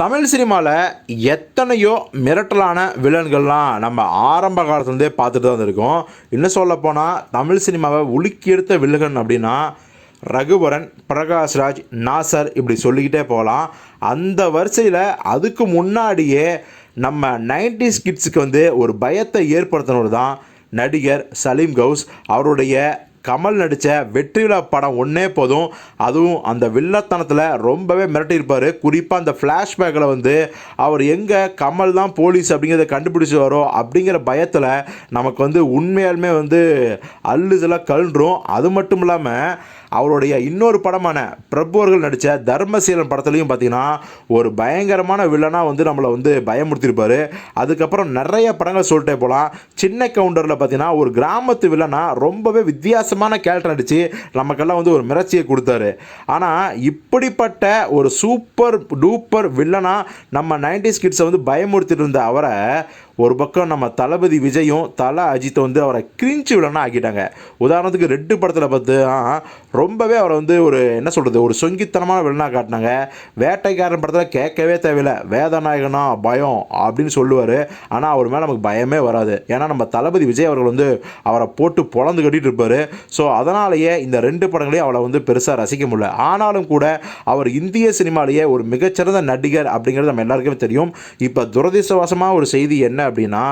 தமிழ் சினிமாவில் எத்தனையோ மிரட்டலான வில்லன்கள்லாம் நம்ம ஆரம்ப காலத்துலேருந்தே பார்த்துட்டு தான் இருக்கோம் இன்னும் சொல்லப்போனால் தமிழ் சினிமாவை உலுக்கி எடுத்த வில்லகன் அப்படின்னா ரகுவரன் பிரகாஷ்ராஜ் நாசர் இப்படி சொல்லிக்கிட்டே போகலாம். அந்த வரிசையில் அதுக்கு முன்னாடியே நம்ம 90s கிட்ஸுக்கு வந்து ஒரு பயத்தை ஏற்படுத்தினவர் தான் நடிகர் சலீம் கவுஸ். அவருடைய கமல் நடித்த வெற்றி விழா படம் ஒன்றே போதும். அதுவும் அந்த வில்லத்தனத்தில் ரொம்பவே மிரட்டியிருப்பார். குறிப்பாக அந்த ஃப்ளாஷ்பேக்கில் வந்து அவர் எங்கே கமல் தான் போலீஸ் அப்படிங்கிறத கண்டுபிடிச்சி வரோம் அப்படிங்கிற பயத்தில் நமக்கு வந்து உண்மையாலுமே வந்து அல்லுதெல்லாம் கழுன்றும். அது மட்டும் இல்லாமல் அவருடைய இன்னொரு படமான பிரபு அவர்கள் நடித்த தர்மசீலன் படத்துலையும் பார்த்தீங்கன்னா ஒரு பயங்கரமான வில்லனாக வந்து நம்மளை வந்து பயமுறுத்திருப்பார். அதுக்கப்புறம் நிறைய படங்கள் சொல்லிட்டே போகலாம் சின்ன கவுண்டரில் பார்த்தீங்கன்னா ஒரு கிராமத்து வில்லனாக ரொம்பவே வித்தியாசமான கேரக்டர் நடித்து நமக்கெல்லாம் வந்து ஒரு மிரட்சியை கொடுத்தாரு. ஆனால் இப்படிப்பட்ட ஒரு சூப்பர் டூப்பர் வில்லனாக நம்ம நைன்டிஸ் கிட்ஸை வந்து பயமுறுத்திட்டு இருந்த அவரை ஒரு பக்கம் நம்ம தளபதி விஜயும் தலை அஜித்தை வந்து அவரை கிரிஞ்சு வில்லனா ஆக்கிட்டாங்க. உதாரணத்துக்கு ரெட்டு படத்தில் பார்த்து ரொம்பவே அவரை வந்து ஒரு என்ன சொல்கிறது ஒரு சொங்கித்தனமான வில்லனாக காட்டினாங்க. வேட்டைக்காரன் படத்தில் கேட்கவே தேவையில்லை. வேதநாயகனா பயம் அப்படின்னு சொல்லுவார். ஆனால் அவர் மேலே நமக்கு பயமே வராது. ஏன்னா நம்ம தளபதி விஜய் அவர்கள் வந்து அவரை போட்டு பொழந்து கட்டிகிட்டு இருப்பார். ஸோ அதனாலேயே இந்த ரெண்டு படங்களையும் அவளை வந்து பெருசாக ரசிக்க முடியல. ஆனாலும் கூட அவர் இந்திய சினிமாலேயே ஒரு மிகச்சிறந்த நடிகர் அப்படிங்கிறது நம்ம எல்லாருக்குமே தெரியும். இப்போ துரதிர்ஷ்டவசமாக ஒரு செய்தி என்ன அப்படின்னா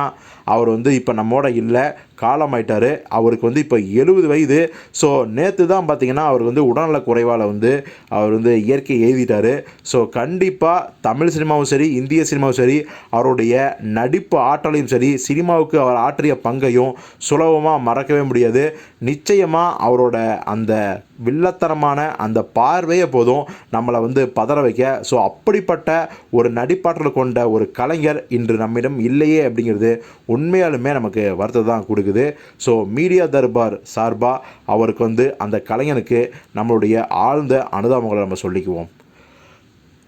அவர் வந்து இப்போ நம்மோட இல்லை காலமாயிட்டார். அவருக்கு வந்து இப்போ எழுபது வயது. ஸோ நேற்று தான் பார்த்தீங்கன்னா அவர் வந்து உடல்நல குறைவால் வந்து அவர் வந்து இயற்கை எழுதிட்டார். ஸோ கண்டிப்பாக தமிழ் சினிமாவும் சரி இந்திய சினிமாவும் சரி அவருடைய நடிப்பு ஆற்றலையும் சரி சினிமாவுக்கு அவர் ஆற்றிய பங்கையும் சுலபமாக மறக்கவே முடியாது. நிச்சயமாக அவரோட அந்த வில்லத்தனமான அந்த பார்வையே போதும் நம்மளை வந்து பதற வைக்க. ஸோ அப்படிப்பட்ட ஒரு நடிப்பாற்றல் கொண்ட ஒரு கலைஞர் இன்று நம்மிடம் இல்லையே அப்படிங்கிறது உண்மையாலுமே நமக்கு வருத்தத்தை தான் கொடுக்குது. ஸோ மீடியா தர்பார் சார்பாக அவருக்கு வந்து அந்த கலைஞனுக்கு நம்மளுடைய ஆழ்ந்த அனுதாபங்களை நம்ம சொல்லிக்குவோம்.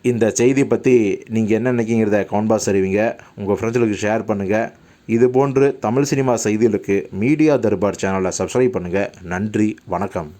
இந்த செய்தி பற்றி நீங்கள் என்ன நினைக்கிங்கிறத கவுன்பாஸ் பாஸ் அறிவிங்க. உங்கள் ஃப்ரெண்ட்ஸுகளுக்கு ஷேர் பண்ணுங்கள் இது போன்று தமிழ் சினிமா செய்திகளுக்கு மீடியா தர்பார் சேனலை சப்ஸ்கிரைப் பண்ணுங்கள் நன்றி வணக்கம்.